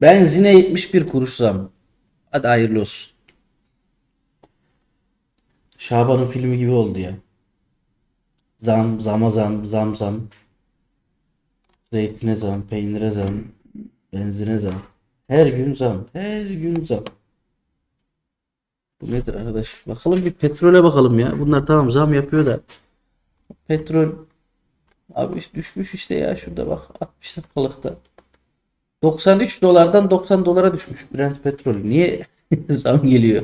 Benzine 71 kuruş zam. Hadi hayırlı olsun. Şaban'ın filmi gibi oldu ya. Zam, zama zam, zam zam. Zeytine zam, peynire zam, benzine zam. Her gün zam, her gün zam. Bu nedir arkadaş? Bakalım bir petrole bakalım ya. Bunlar tamam zam yapıyor da. Petrol abi düşmüş işte ya şurada bak 60 dakikalıkta. 93 dolardan 90 dolara düşmüş Brent petrolü. Niye zam geliyor?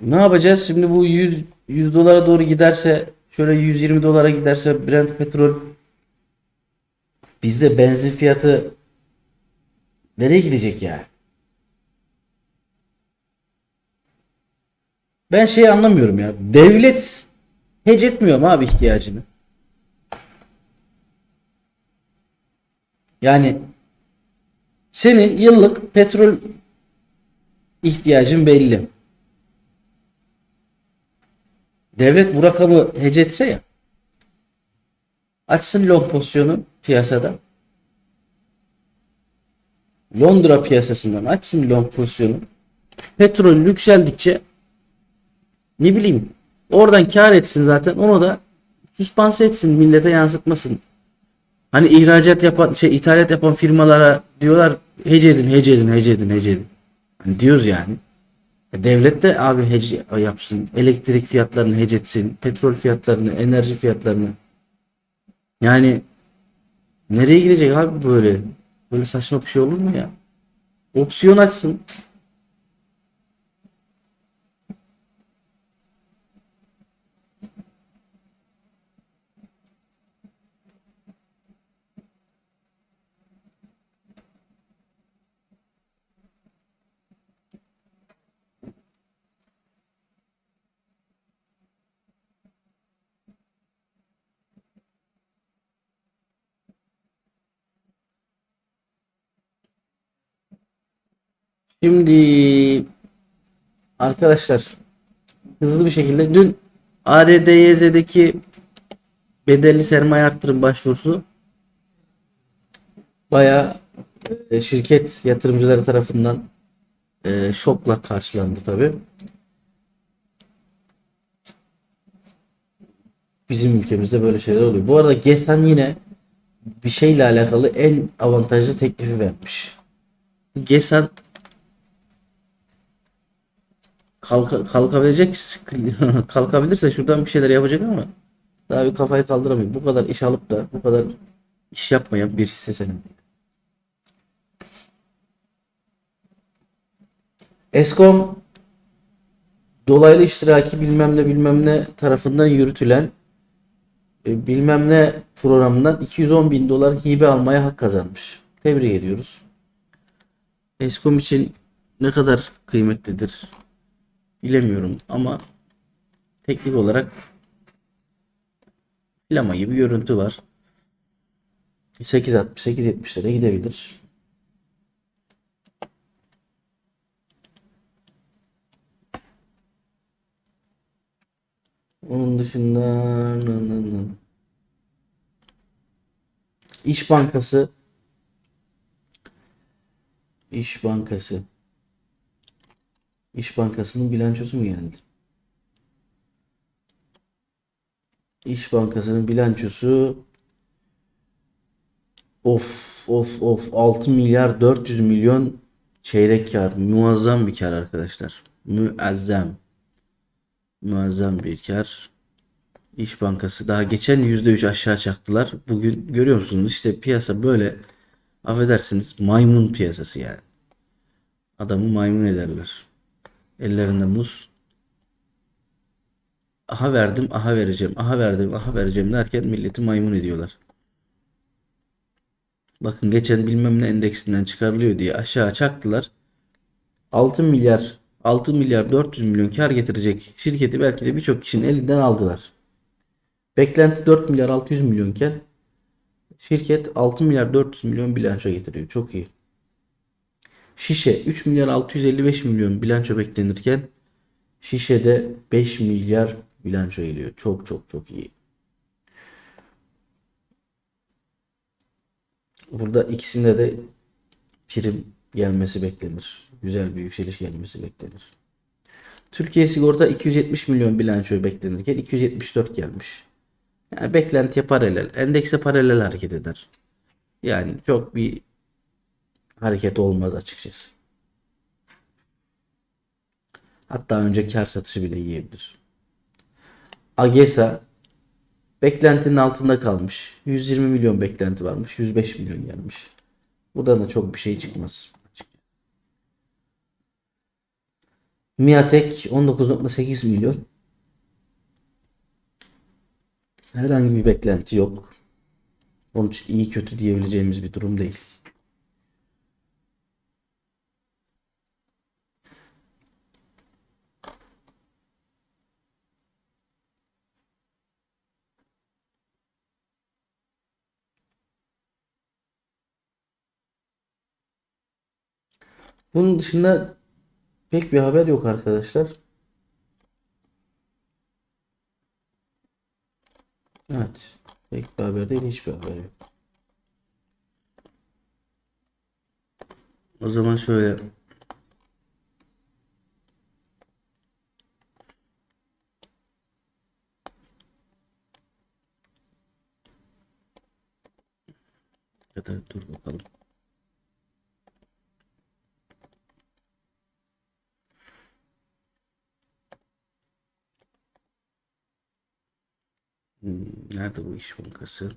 Ne yapacağız? Şimdi bu 100 100 dolara doğru giderse şöyle 120 dolara giderse Brent petrol bizde benzin fiyatı nereye gidecek yani? Ben şeyi anlamıyorum ya. Devlet hece etmiyor mu abi ihtiyacını? Yani senin yıllık petrol ihtiyacın belli. Devlet bu rakamı hece etse ya açsın long pozisyonu piyasada. Londra piyasasından açsın long pozisyonu. Petrol yükseldikçe ne bileyim oradan kar etsin zaten onu da süspanse etsin millete yansıtmasın. Hani ihracat yapan şey ithalat yapan firmalara diyorlar hece edin hece edin hece edin hece edin. Hani diyoruz yani. E, Devlet de abi hece yapsın. Elektrik fiyatlarını hece etsin. Petrol fiyatlarını, enerji fiyatlarını. Yani nereye gidecek abi böyle? Böyle saçma bir şey olur mu ya? Opsiyon açsın. Şimdi arkadaşlar hızlı bir şekilde dün ARDYZ'deki bedelli sermaye artırım başvurusu bayağı e, şirket yatırımcıları tarafından e, şokla karşılandı tabi. Bizim ülkemizde böyle şeyler oluyor. Bu arada GESAN yine bir şeyle alakalı en avantajlı teklifi vermiş. GESAN kalka, kalkabilecek kalkabilirse şuradan bir şeyler yapacak ama daha bir kafayı kaldıramıyor. Bu kadar iş alıp da bu kadar iş yapmayan bir hisse senedi. Eskom dolaylı iştiraki bilmem ne bilmem ne tarafından yürütülen e, bilmem ne programından 210 bin dolar hibe almaya hak kazanmış. Tebrik ediyoruz. Eskom için ne kadar kıymetlidir bilemiyorum ama teknik olarak plama gibi görüntü var. 8.60-8.70'lere gidebilir. Onun dışında nı nı nı. İş Bankası İş Bankası İş Bankası'nın bilançosu mu geldi? İş Bankası'nın bilançosu of of of 6 milyar 400 milyon çeyrek kar. Muazzam bir kar arkadaşlar. Muazzam. Muazzam bir kar. İş Bankası daha geçen %3 aşağı çaktılar. Bugün görüyor musunuz işte piyasa böyle affedersiniz maymun piyasası yani. Adamı maymun ederler. Ellerinde muz. Aha verdim, aha vereceğim, aha verdim, aha vereceğim derken milleti maymun ediyorlar. Bakın geçen bilmem ne endeksinden çıkarılıyor diye aşağı çaktılar. 6 milyar 6 milyar 400 milyon kar getirecek şirketi belki de birçok kişinin elinden aldılar. Beklenti 4 milyar 600 milyonken şirket 6 milyar 400 milyon bilanço getiriyor. Çok iyi. Şişe 3 milyar 655 milyon bilanço beklenirken Şişe'de 5 milyar bilanço geliyor. Çok çok çok iyi. Burada ikisinde de prim gelmesi beklenir. Güzel bir yükseliş gelmesi beklenir. Türkiye Sigorta 270 milyon bilanço beklenirken 274 gelmiş. Yani beklentiye paralel. Endekse paralel hareket eder. Yani çok bir hareket olmaz açıkçası. Hatta önce kar satışı bile yiyebilir. Agesa beklentinin altında kalmış. 120 milyon beklenti varmış. 105 milyon gelmiş. Buradan da çok bir şey çıkmaz. Miatek 19.8 milyon. Herhangi bir beklenti yok. Onun için iyi kötü diyebileceğimiz bir durum değil. Bunun dışında pek bir haber yok arkadaşlar. Evet. Pek bir haber değil, hiçbir haber yok. O zaman şöyle ya da dur bakalım. Hmm, Nerede bu İş Bankası?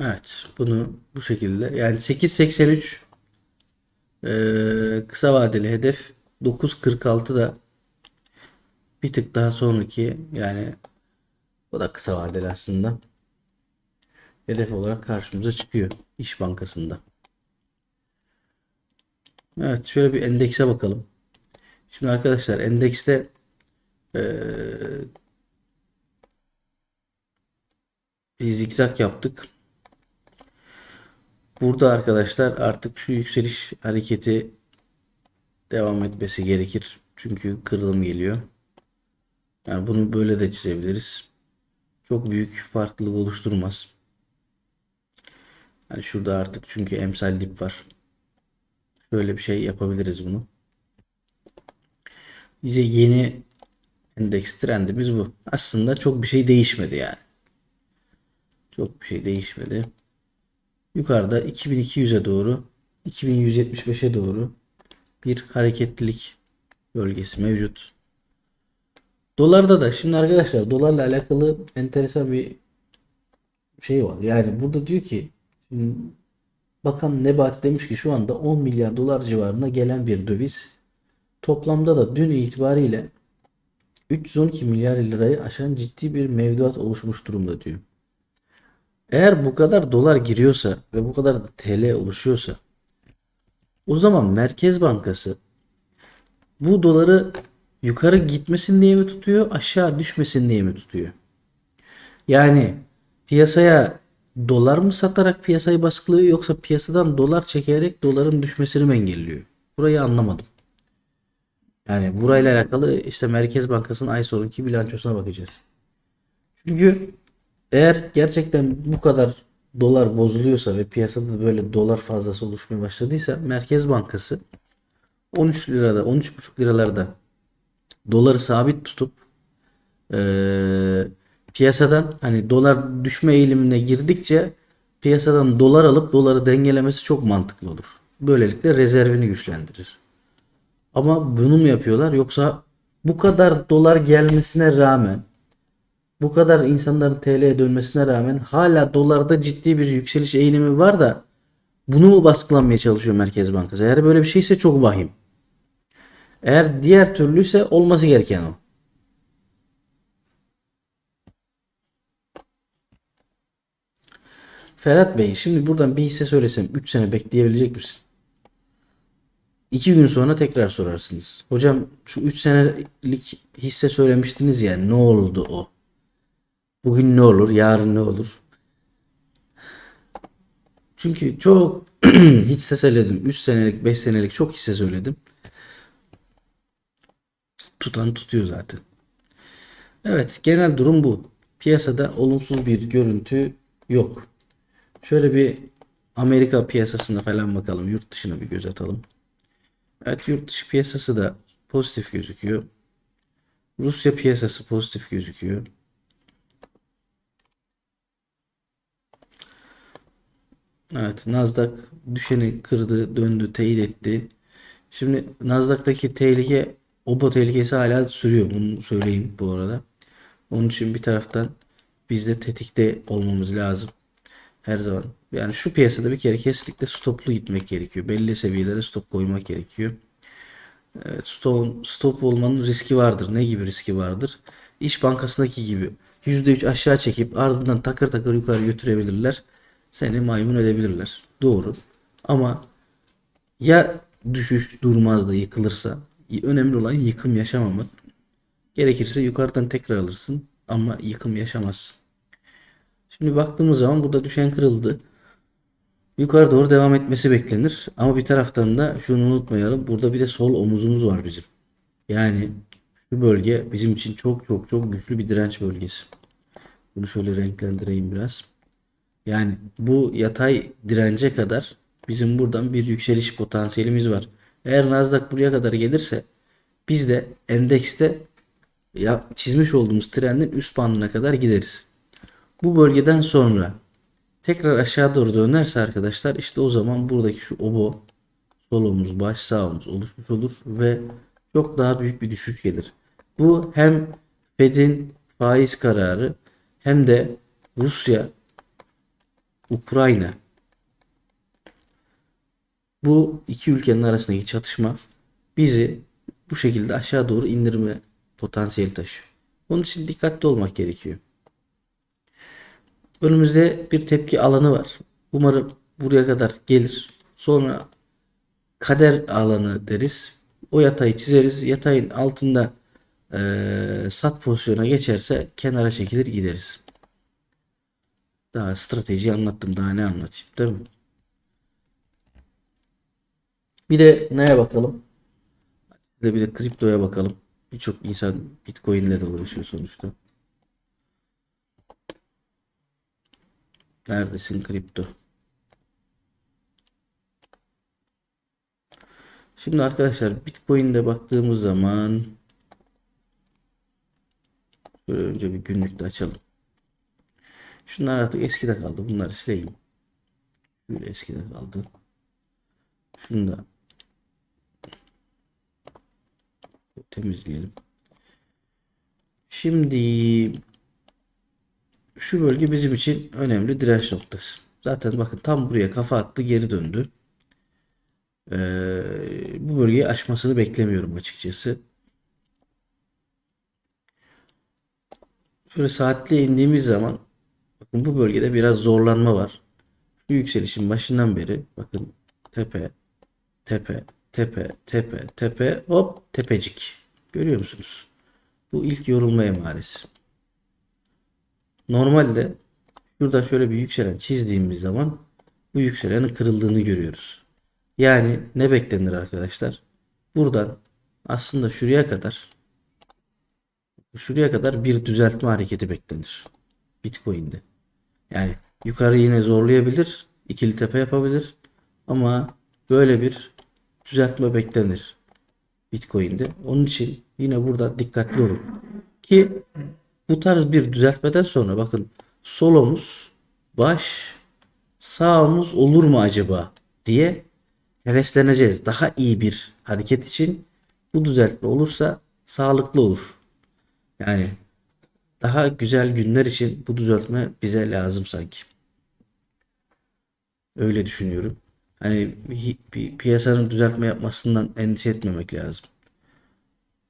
Evet, bunu bu şekilde yani 8.83 eee, kısa vadeli hedef 9.46 da bir tık daha sonraki yani o da kısa vadeli aslında hedef olarak karşımıza çıkıyor İş Bankası'nda. Evet, şöyle bir endekse bakalım. Şimdi arkadaşlar endekste eee bir zikzak yaptık. Burada arkadaşlar artık şu yükseliş hareketi devam etmesi gerekir. Çünkü kırılım geliyor. Yani bunu böyle de çizebiliriz. Çok büyük farklılık oluşturmaz. Yani şurada artık çünkü emsal dip var. Şöyle bir şey yapabiliriz bunu. Bize yeni endeks trendimiz bu. Aslında çok bir şey değişmedi yani. Çok bir şey değişmedi. Yukarıda 2200'e doğru 2175'e doğru bir hareketlilik bölgesi mevcut. Dolarda da şimdi arkadaşlar dolarla alakalı enteresan bir şey var. Yani burada diyor ki Bakan Nebati demiş ki şu anda 10 milyar dolar civarına gelen bir döviz. Toplamda da dün itibariyle 312 milyar lirayı aşan ciddi bir mevduat oluşmuş durumda diyor. Eğer bu kadar dolar giriyorsa ve bu kadar da TL oluşuyorsa o zaman Merkez Bankası bu doları yukarı gitmesin diye mi tutuyor, aşağı düşmesin diye mi tutuyor? Yani piyasaya dolar mı satarak piyasayı baskılıyor yoksa piyasadan dolar çekerek doların düşmesini mi engelliyor? Burayı anlamadım. Yani burayla alakalı işte Merkez Bankası'nın ay sonraki bilançosuna bakacağız. Çünkü eğer gerçekten bu kadar dolar bozuluyorsa ve piyasada böyle dolar fazlası oluşmaya başladıysa Merkez Bankası 13 lirada 13,5 liralarda doları sabit tutup eee, piyasadan hani dolar düşme eğilimine girdikçe piyasadan dolar alıp doları dengelemesi çok mantıklı olur. Böylelikle rezervini güçlendirir. Ama bunu mu yapıyorlar yoksa bu kadar dolar gelmesine rağmen bu kadar insanların TL'ye dönmesine rağmen hala dolarda ciddi bir yükseliş eğilimi var da bunu mu baskılanmaya çalışıyor Merkez Bankası? Eğer böyle bir şeyse çok vahim. Eğer diğer türlüyse olması gereken o. Ferhat Bey şimdi buradan bir hisse söylesem 3 sene bekleyebilecek misin? 2 gün sonra tekrar sorarsınız. Hocam şu 3 senelik hisse söylemiştiniz ya ne oldu o? Bugün ne olur? Yarın ne olur? Çünkü çok hisse söyledim. 3 senelik 5 senelik çok hisse söyledim. Tutan tutuyor zaten. Evet genel durum bu. Piyasada olumsuz bir görüntü yok. Şöyle bir Amerika piyasasına falan bakalım. Yurt dışına bir göz atalım. Evet yurt dışı piyasası da pozitif gözüküyor. Rusya piyasası pozitif gözüküyor. Evet Nasdaq düşeni kırdı, döndü, teyit etti. Şimdi Nasdaq'taki tehlike, obo tehlikesi hala sürüyor. Bunu söyleyeyim bu arada. Onun için bir taraftan biz de tetikte olmamız lazım. Her zaman. Yani şu piyasada bir kere kesinlikle stoplu gitmek gerekiyor. Belli seviyelere stop koymak gerekiyor. Evet, stop, stop olmanın riski vardır. Ne gibi riski vardır? İş Bankası'ndaki gibi %3 aşağı çekip ardından takır takır yukarı götürebilirler. Seni maymun edebilirler. Doğru. Ama ya düşüş durmaz da yıkılırsa önemli olan yıkım yaşamamak. Gerekirse yukarıdan tekrar alırsın ama yıkım yaşamazsın. Şimdi baktığımız zaman burada düşen kırıldı. Yukarı doğru devam etmesi beklenir. Ama bir taraftan da şunu unutmayalım. Burada bir de sol omuzumuz var bizim. Yani şu bölge bizim için çok çok çok güçlü bir direnç bölgesi. Bunu şöyle renklendireyim biraz. Yani bu yatay dirence kadar bizim buradan bir yükseliş potansiyelimiz var. Eğer Nasdaq buraya kadar gelirse biz de endekste ya çizmiş olduğumuz trendin üst bandına kadar gideriz. Bu bölgeden sonra tekrar aşağı doğru dönerse arkadaşlar işte o zaman buradaki şu obo sol omuz baş sağ omuz oluşmuş olur ve çok daha büyük bir düşüş gelir. Bu hem Fed'in faiz kararı hem de Rusya Ukrayna bu iki ülkenin arasındaki çatışma bizi bu şekilde aşağı doğru indirme potansiyeli taşıyor. Onun için dikkatli olmak gerekiyor. Önümüzde bir tepki alanı var. Umarım buraya kadar gelir. Sonra kader alanı deriz. O yatayı çizeriz. Yatayın altında eee, sat pozisyona geçerse kenara çekilir gideriz. Daha strateji anlattım. Daha ne anlatayım değil mi? Bir de neye bakalım? Bir de kriptoya bakalım. Birçok insan Bitcoin ile de uğraşıyor sonuçta. Neredesin kripto? Şimdi arkadaşlar Bitcoin'de baktığımız zaman şöyle önce bir günlükte açalım. Şunlar artık eskide kaldı. Bunları sileyim. Şöyle eskide kaldı. Şunu da temizleyelim. Şimdi şu bölge bizim için önemli direnç noktası. Zaten bakın tam buraya kafa attı geri döndü. Ee, bu bölgeyi aşmasını beklemiyorum açıkçası. Şöyle saatliğe indiğimiz zaman bu bölgede biraz zorlanma var. Şu yükselişin başından beri bakın tepe tepe tepe tepe tepe hop tepecik. Görüyor musunuz? Bu ilk yorulma emaresi. Normalde şurada şöyle bir yükselen çizdiğimiz zaman bu yükselenin kırıldığını görüyoruz. Yani ne beklenir arkadaşlar? Buradan aslında şuraya kadar şuraya kadar bir düzeltme hareketi beklenir. Bitcoin'de. Yani yukarı yine zorlayabilir, ikili tepe yapabilir ama böyle bir düzeltme beklenir Bitcoin'de. Onun için yine burada dikkatli olun. Ki bu tarz bir düzeltmeden sonra bakın sol omuz, baş, sağ omuz olur mu acaba diye hevesleneceğiz. Daha iyi bir hareket için bu düzeltme olursa sağlıklı olur. Yani daha güzel günler için bu düzeltme bize lazım sanki. Öyle düşünüyorum. Hani bir piyasanın düzeltme yapmasından endişe etmemek lazım.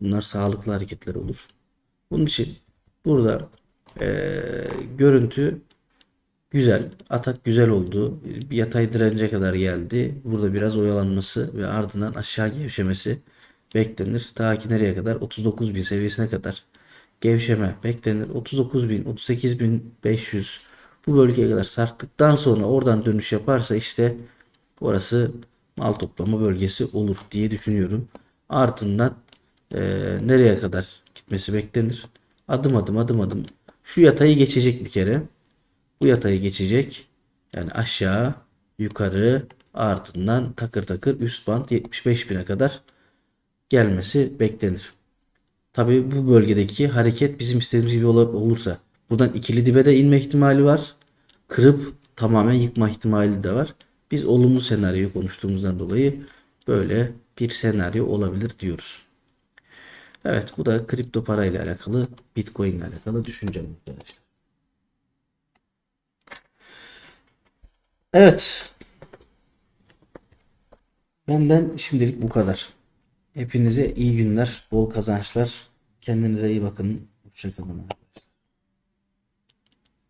Bunlar sağlıklı hareketler olur. Bunun için burada eee, görüntü Güzel. Atak güzel oldu. Yatay dirence kadar geldi. Burada biraz oyalanması ve ardından aşağı gevşemesi beklenir. Ta ki nereye kadar? 39.000 seviyesine kadar gevşeme beklenir. 39.000, 38.500 bu bölgeye kadar sarktıktan sonra oradan dönüş yaparsa işte orası mal toplama bölgesi olur diye düşünüyorum. Ardından eee, nereye kadar gitmesi beklenir? Adım adım adım adım şu yatayı geçecek bir kere. Bu yatayı geçecek. Yani aşağı, yukarı, ardından takır takır üst band 75 bine kadar gelmesi beklenir. Tabii bu bölgedeki hareket bizim istediğimiz gibi olursa buradan ikili dibe de inme ihtimali var. Kırıp tamamen yıkma ihtimali de var. Biz olumlu senaryoyu konuştuğumuzdan dolayı böyle bir senaryo olabilir diyoruz. Evet bu da kripto parayla alakalı, Bitcoin ile alakalı düşüncem arkadaşlar. Evet. Benden şimdilik bu kadar. Hepinize iyi günler, bol kazançlar. Kendinize iyi bakın. Hoşçakalın.